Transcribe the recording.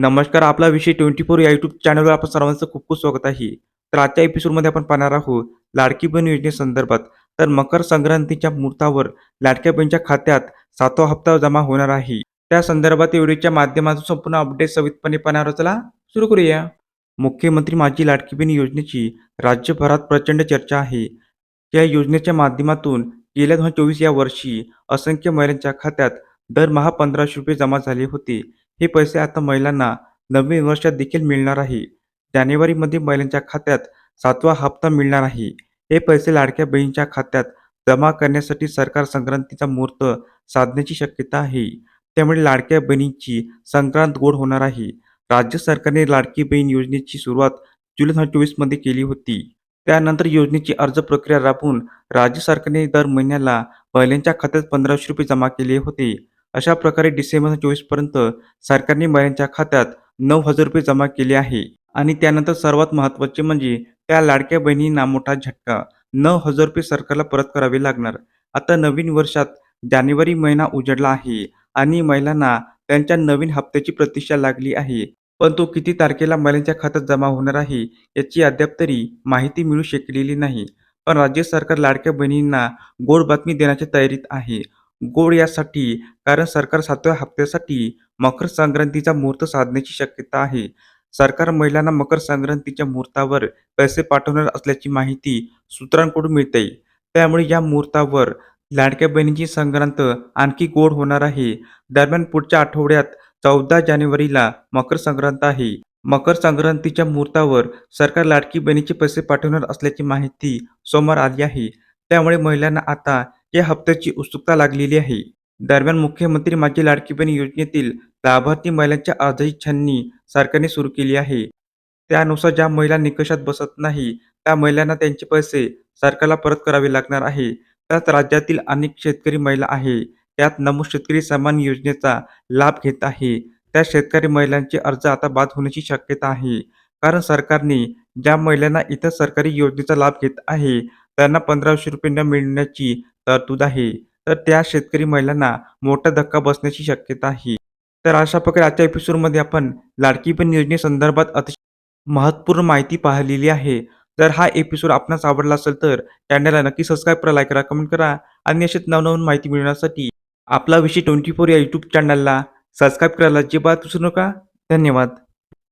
नमस्कार आपला विषय ट्वेंटी फोर या युट्यूब चॅनलवर आपण सर्वांचं खूप खूप स्वागत आहे. तर आजच्या एपिसोडमध्ये आपण पाहणार आहोत लाडकी बहीण योजनेसंदर्भात तर मकर संक्रांतीच्या मुहूर्तावर लाडक्या बहिणीच्या खात्यात सातवा हप्ता जमा होणार आहे. त्या संदर्भात एवढीच्या व्हिडिओच्या माध्यमातून संपूर्ण अपडेट सवितपणे पाहणार चला सुरू करूया. मुख्यमंत्री माझी लाडकी बहीण योजनेची राज्यभरात प्रचंड चर्चा आहे. या योजनेच्या माध्यमातून गेल्या दोन हजार चोवीस या वर्षी असंख्य महिलांच्या खात्यात दरमहा पंधराशे रुपये जमा झाले होते. हे पैसे आता महिलांना नवीन वर्षात देखील मिळणार आहे. जानेवारीमध्ये महिलांच्या खात्यात सातवा हप्ता मिळणार आहे. हे पैसे लाडक्या बहिणीच्या खात्यात जमा करण्यासाठी सरकार संक्रांतीचा मुहूर्त साधण्याची शक्यता आहे. त्यामुळे लाडक्या बहिणीची संक्रांत गोड होणार आहे. राज्य सरकारने लाडकी बहीण योजनेची सुरुवात जुलै दोन हजार चोवीसमध्ये केली होती. त्यानंतर योजनेची अर्ज प्रक्रिया राबवून राज्य सरकारने दर महिन्याला महिलांच्या खात्यात पंधराशे रुपये जमा केले होते. अशा प्रकारे डिसेंबर चोवीसपर्यंत सरकारने महिलांच्या खात्यात नऊ हजार रुपये जमा केले आहे. आणि त्यानंतर सर्वात महत्त्वाचे म्हणजे त्या लाडक्या बहिणींना मोठा झटका. नऊ हजार रुपये सरकारला परत करावे लागणार. आता नवीन वर्षात जानेवारी महिना उजडला आहे आणि महिलांना त्यांच्या नवीन हप्त्याची प्रतीक्षा लागली आहे. पण तो किती तारखेला महिलांच्या खात्यात जमा होणार आहे याची अद्याप तरी माहिती मिळू शकलेली नाही. पण राज्य सरकार लाडक्या बहिणींना गोड बातमी देण्याच्या तयारीत आहे. गोड यासाठी कारण सरकार सातव्या हप्त्यासाठी मकर संक्रांतीचा मुहूर्त साधण्याची शक्यता आहे. सरकार महिलांना मकर संक्रांतीच्या मुहूर्तावर पैसे पाठवणार असल्याची माहिती सूत्रांकडून मिळते. त्यामुळे या मुहूर्तावर लाडक्या बहिणीची संक्रांत आणखी गोड होणार आहे. दरम्यान पुढच्या आठवड्यात चौदा जानेवारीला मकर संक्रांत आहे. मकर संक्रांतीच्या मुहूर्तावर सरकार लाडकी बहिणीचे पैसे पाठवणार असल्याची माहिती समोर आली आहे. त्यामुळे महिलांना आता या हप्त्याची उत्सुकता लागलेली आहे. दरम्यान मुख्यमंत्री माझी लाडकी बहीण योजनेतील लाभार्थी महिलांच्या आजही छाननी सरकारने सुरू केली आहे. त्यानुसार ज्या महिला निकषात बसत नाही त्या महिलांना त्यांचे पैसे सरकारला परत करावे लागणार आहे. त्यात राज्यातील अनेक शेतकरी महिला आहे. त्यात नमो शेतकरी सन्मान योजनेचा लाभ घेत आहे. त्या शेतकरी महिलांचे अर्ज आता बाद होण्याची शक्यता आहे. कारण सरकारने ज्या महिलांना इतर सरकारी योजनेचा लाभ घेत आहे त्यांना पंधराशे रुपये न मिळण्याची तरतूद आहे. तर त्या शेतकरी महिलांना मोठा धक्का बसण्याची शक्यता आहे. तर अशा प्रकारे आजच्या एपिसोडमध्ये आपण लाडकी बहीण योजनेसंदर्भात अतिशय महत्त्वपूर्ण माहिती पाहिलेली आहे. जर हा एपिसोड आपणास आवडला असेल तर चॅनलला नक्की सबस्क्राईब करा लाईक करा कमेंट करा आणि अशीच नवनवीन माहिती मिळवण्यासाठी आपला विषय ट्वेंटी फोर या यूट्यूब चॅनलला सबस्क्राईब करायला अजिबात विसरू नका. धन्यवाद.